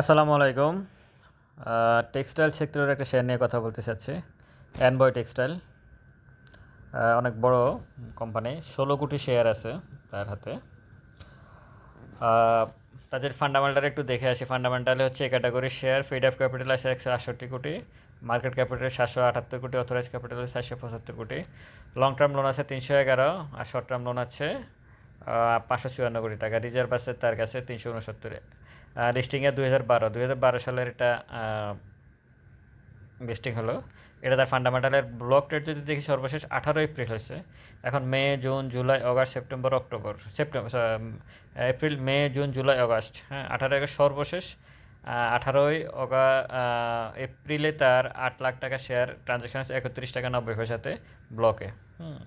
আসসালামু আলাইকুম। টেক্সটাইল সেক্টরের একটা শেয়ার নিয়ে কথা বলতে চাচ্ছি। অ্যানবয় টেক্সটাইল অনেক বড় কোম্পানি ষোলো কোটি শেয়ার আছে তার হাতে। তাদের ফান্ডামেন্টাল একটু দেখে আসি। ফান্ডামেন্টালে হচ্ছে category share feed of capital আছে একশো আটষট্টি কোটি মার্কেট ক্যাপিটাল সাতশো আটাত্তর কোটি অথরাইজ ক্যাপিটাল চারশো পঁচাত্তর কোটি। লং টার্ম লোন আছে তিনশো এগারো আর শর্ট টার্ম লোন আছে পাঁচশো চুয়ান্ন কোটি টাকা। রিজার্ভ আছে তার কাছে তিনশো উনসত্তরে। লিস্টিংয়ে দুই হাজার বারো, দুই হাজার বারো সালের এটা লিস্টিং হলো। এটা তার ফান্ডামেন্টালের ব্লক রেট যদি দেখি, সর্বশেষ আঠারো এপ্রিল হয়েছে। এখন May, June, July, August, September, October, September April, May, June, July, August হ্যাঁ আঠারো আগস্ট সর্বশেষ আঠারোই অগা এপ্রিলে তার আট লাখ টাকা শেয়ার ট্রানজ্যাকশন একত্রিশ টাকা নব্বই পয়সাতে ব্লকে হুম।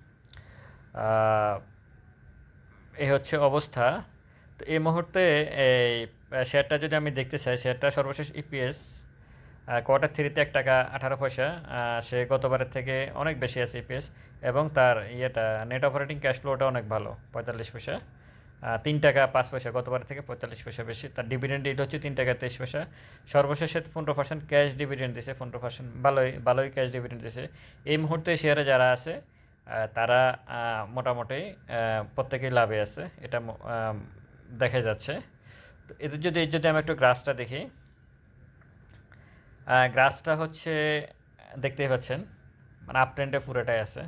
এই হচ্ছে অবস্থা। তো এই মুহূর্তে এই শেয়ারটা যদি আমি দেখতে চাই শেয়ারটা সর্বশেষ ইপিএস কোয়ার্টার থ্রিতে এক টাকা আঠারো পয়সা সে গতবারের থেকে অনেক বেশি আছে ইপিএস এবং তার ইয়েটা নেট অপারেটিং ক্যাশ ফ্লোটা অনেক ভালো, পঁয়তাল্লিশ পয়সা। তিন টাকা পাঁচ পয়সা, গতবারের থেকে পঁয়তাল্লিশ পয়সা বেশি। তার ডিভিডেন্ড রেট হচ্ছে তিন টাকা তেইশ পয়সা। সর্বশেষে পনেরো পার্সেন্ট ক্যাশ ডিভিডেন্ড দিছে, পনেরো পার্সেন্ট ভালোই ভালোই ক্যাশ ডিভিডেন্ড দিছে। এই মুহূর্তে শেয়ারে যারা আছে তারা মোটামুটি প্রত্যেকেই লাভে আছে, এটা দেখা যাচ্ছে। তো এদের যদি যদি আমি একটু গ্রাফটা দেখি। গ্রাফটা হচ্ছে, দেখতেই পাচ্ছেন মানে আপ ট্রেন্ডে পুরোটাই আছে।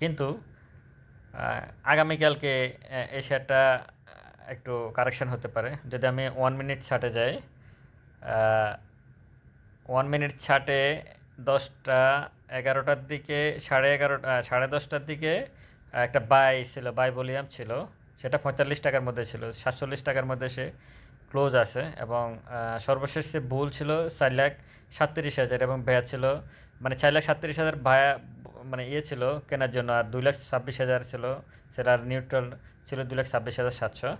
কিন্তু আগামীকালকে এই শেয়ারটা একটু কারেকশন হতে পারে। যদি আমি ওয়ান মিনিট ছাটে যাই ওয়ান মিনিট ছাটে দশটা, এগারোটার দিকে, সাড়ে এগারোটা সাড়ে দশটার দিকে একটা বাই ছিল বাই ভলিউম ছিল। সেটা পঁয়তাল্লিশ টাকার মধ্যে ছিল, সাতচল্লিশ টাকার মধ্যে সে ক্লোজ আছে এবং সর্বশেষ সে ভুল ছিল চার লাখ সাতত্রিশ হাজার এবং ব্যয় ছিল মানে চার লাখ সাতত্রিশ হাজার ভায়া মানে ইয়ে ছিল কেনার জন্য আর দুই লাখ ছাব্বিশ হাজার ছিল সেটার নিউট্রাল ছিল দুই লাখ ছাব্বিশ হাজার সাতশো।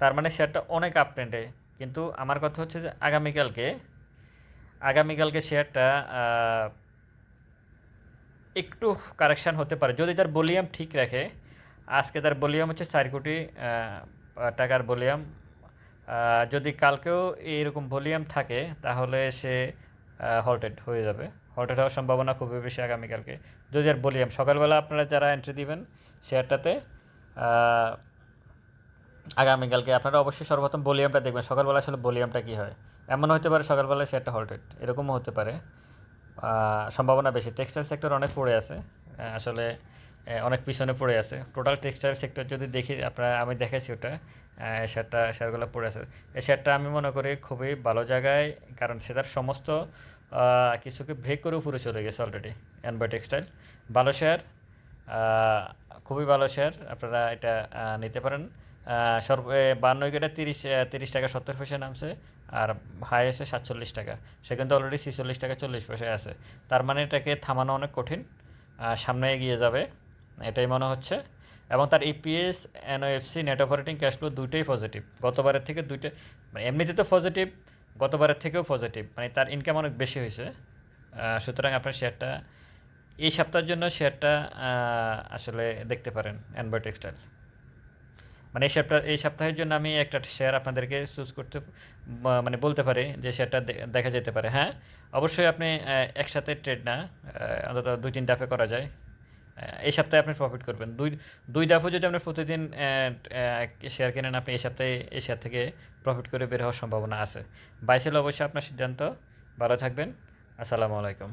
তার মানে শেয়ারটা অনেক আপ ট্রেন্ডে কিন্তু আমার কথা হচ্ছে যে আগামীকালকে আগামীকালকে শেয়ারটা একটু কারেকশান হতে পারে। যদি তার ভলিউম ঠিক রাখে, আজকে তার ভলিউম হচ্ছে চার কোটি টাকার ভলিউম যদি কালকেও এইরকম ভলিউম থাকে, তাহলে সে হল্টেড হয়ে যাবে। হল্টেড হওয়ার সম্ভাবনা খুবই বেশি আগামীকালকে। যদি আর ভলিউম, সকালবেলা আপনারা যারা এন্ট্রি দিবেন শেয়ারটাতে আগামীকালকে আপনারা অবশ্যই সর্বপ্রথম ভলিউমটা দেখবেন, সকালবেলা আসলে ভলিউমটা কী হয়। এমন হতে পারে সকালবেলা শেয়ারটা হল্টেড এরকমও হতে পারে। সম্ভাবনা বেশি। টেক্সটাইল সেক্টর অনেক পড়ে আছে। আসলে অনেক পিছনে পড়ে আছে। টোটাল টেক্সটাইল সেক্টর যদি দেখি, আপনারা, আমি দেখেছি ওটা। শেয়ারটা শেয়ারগুলো পড়ে আছে। এই শেয়ারটা আমি মনে করি খুবই ভালো জায়গায়, কারণ সেটার সমস্ত কিছুকে ব্রেক করে উপরে চলে গেছে অলরেডি অ্যানবয় টেক্সটাইল ভালো শেয়ার খুবই ভালো শেয়ার আপনারা এটা নিতে পারেন। সর্ব বান্ন উইকেটে তিরিশ তিরিশ টাকা সত্তর পয়সা নামছে, আর হাই আছে সাতচল্লিশ টাকা। সে কিন্তু অলরেডি ছিচল্লিশ টাকা চল্লিশ পয়সায় আছে। তার মানে এটাকে থামানো অনেক কঠিন সামনে এগিয়ে যাবে। এটাই মনে হচ্ছে। এবং তার EPS NOFC net operating cash flow দুইটাই পজিটিভ গতবারের থেকে দুইটা মানে এমনিতে তো পজিটিভ গতবারের থেকেও পজিটিভ মানে তার ইনকাম অনেক বেশি হয়েছে। সুতরাং আপনার শেয়ারটা এই সপ্তাহের জন্য শেয়ারটা আসলে দেখতে পারেন অ্যানবয় টেক্সটাইল মানে এই সপ্তাহ এই সপ্তাহের জন্য আমি একটা শেয়ার আপনাদেরকে চুজ করতে মানে বলতে পারি যে শেয়ারটা দেখা যেতে পারে। হ্যাঁ অবশ্যই আপনি একসাথে ট্রেড না অন্তত দুই তিন ডাফে করা যায়। এই সপ্তাহে আপনি প্রফিট করবেন। দুই দুই দফা যদি আপনি প্রতিদিন শেয়ার কেনেন, আপনি এই সপ্তাহে এই শেয়ার থেকে প্রফিট করে বের হওয়ার সম্ভাবনা আছে। বাইসেল অবশ্যই আপনার সিদ্ধান্ত। ভালো থাকবেন। আসসালামু আলাইকুম।